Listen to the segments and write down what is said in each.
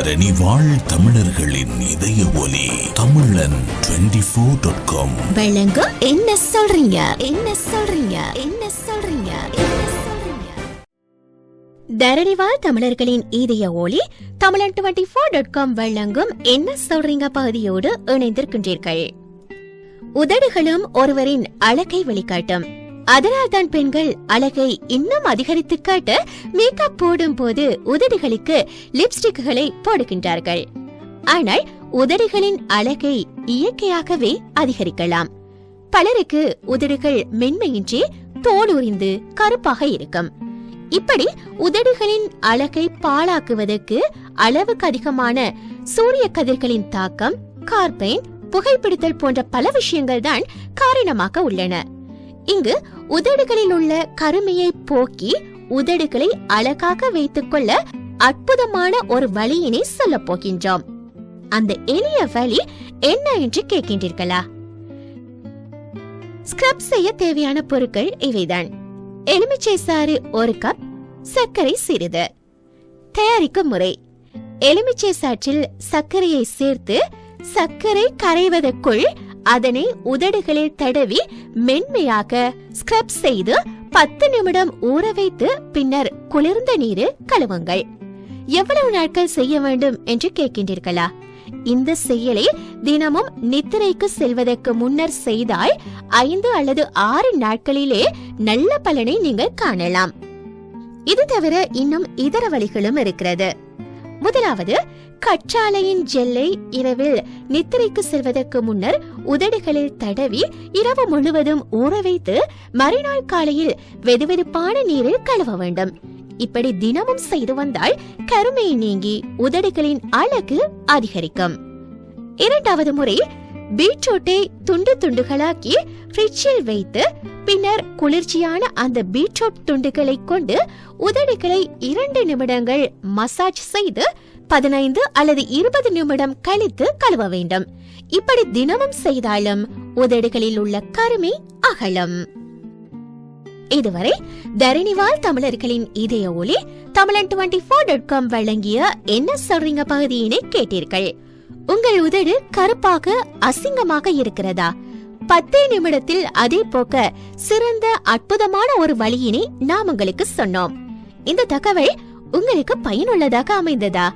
தரணி வாழ் தமிழர்களின் இதய ஒலி தமிழன் ஃபோர் டாட் காம் என்ன சொல்றீங்க? என்ன சொல்றீங்க? என்ன சொல்றீங்க? தரணிவால் தமிழர்களின் இதய ஒளி தமிழன் டுவெண்டி ஃபோர் டாட் காம் வழங்கும் என்ன சொல்றீங்க பகுதியோடு இணைந்திருக்கின்றீர்கள். உதடுகளும் ஒருவரின் அழகை வெளிக்காட்டும் அதனால்தான் பெண்கள் அழகை இன்னும் அதிகரித்து காட்ட மேக்கப் போடும் போது உதடுகளுக்கு லிப்ஸ்டிக்குகளை போடுகின்றார்கள். ஆனால் உதடுகளின் அழகை இயற்கையாகவே அதிகரிக்கலாம். பலருக்கு உதடுகள் மென்மையின்றி தோல் உரிந்து கருப்பாக இருக்கும். இப்படி உதடுகளின் அழகை பாழாக்குவதற்கு அளவுக்கு அதிகமான சூரிய கதிர்களின் தாக்கம் கார்பைன் புகைப்பிடித்தல் போன்ற பல விஷயங்கள் தான் காரணமாக உள்ளன. இங்கு உதடுகளில் உள்ள கருமையை போக்கி உதடுகளை அழகாக வைத்துக் கொள்ள அற்புதமான ஒரு வழியினை சொல்லப் போகின்றோம். அந்த எளிய வழி என்ன என்று கேட்கின்றீர்களா? ஸ்க்ரப் செய்ய தேவையான பொருட்கள் இவைதான். எலுமிச்சை சாறு ஒரு கப் சர்க்கரை சிறிது. தயாரிக்கும் முறை. எலுமிச்சை சாற்றில் சர்க்கரையை சேர்த்து சர்க்கரை கரைவதற்குள் அதனை உதடுகளில் தடவி மென்மையாக ஸ்க்ரப் செய்து பத்து நிமிடம் ஊற வைத்து பின்னர் குளிர்ந்த நீரில் கழுவுங்கள். எவ்வளவு நாட்கள் செய்ய வேண்டும் என்று கேட்கின்றீர்களா? இந்த செயலை தினமும் நித்திரைக்கு செல்வதற்கு முன்னர் செய்தால் ஐந்து அல்லது ஆறு நாட்களிலே நல்ல பலனை நீங்கள் காணலாம். இது தவிர இன்னும் இதர வழிகளும் இருக்கிறது. முதலாவது கற்றாழையின் ஜெல்லை இரவில் நித்திரைக்கு செல்வதற்கு முன்னர் உதடுகளில் தடவி இரவு முழுவதும் ஊற வைத்து மறுநாள் காலையில் வெதுவெதுப்பான நீரில் கழுவ வேண்டும். இப்படி தினமும் செய்து வந்தால் கருமை நீங்கி உதடுகளின் அழகு அதிகரிக்கும். இரண்டாவது முறை பீட்ரூட்டை துண்டு துண்டுகளாக்கி ஃப்ரிட்ஜில் வைத்து பின்னர் குளிர்ச்சியான அந்த பீட்ரூட் துண்டுகளை கொண்டு உதடுகளை இரண்டு நிமிடங்கள் மசாஜ் செய்து பதினைந்து அல்லது இருபது நிமிடம் கழித்து கழுவ வேண்டும். இப்படி தினமும் செய்தாலும் உதடுகளில் உள்ள கருமை அகலம். இதுவரை தரணிவால் தமிழர்களின் இதய ஒளி தமிழன் டுவெண்டி ஃபோர் டாட் காம் வழங்கிய என்ன சொல்றீங்க பகுதியினை கேட்டீர்கள். உங்கள் உதடு கருப்பாக அசிங்கமாக இருக்கிறதா? பத்தே நிமிடத்தில் அதே போக்க சிறந்த அற்புதமான ஒரு வழியினை நாம் உங்களுக்கு சொன்னோம். இந்த தகவல் உங்களுக்கு பயனுள்ளதாக அமைந்ததா?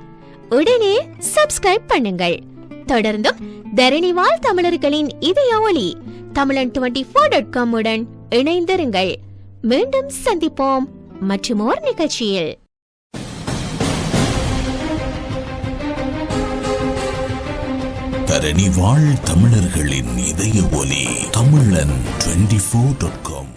உடனே சப்ஸ்கிரைப் பண்ணுங்கள். தொடர்ந்தும் தரணிவால் தமிழர்களின் இதய ஒளி தமிழன் டுவெண்ட்டி ஃபோர் டாட் காம் உடன் இணைந்திருங்கள். மீண்டும் சந்திப்போம் மற்றும் ஓர் நிகழ்ச்சியில். தரணி வாழ் தமிழர்களின் இதய ஒலி தமிழன் டுவெண்ட்டி ஃபோர் டாட் காம்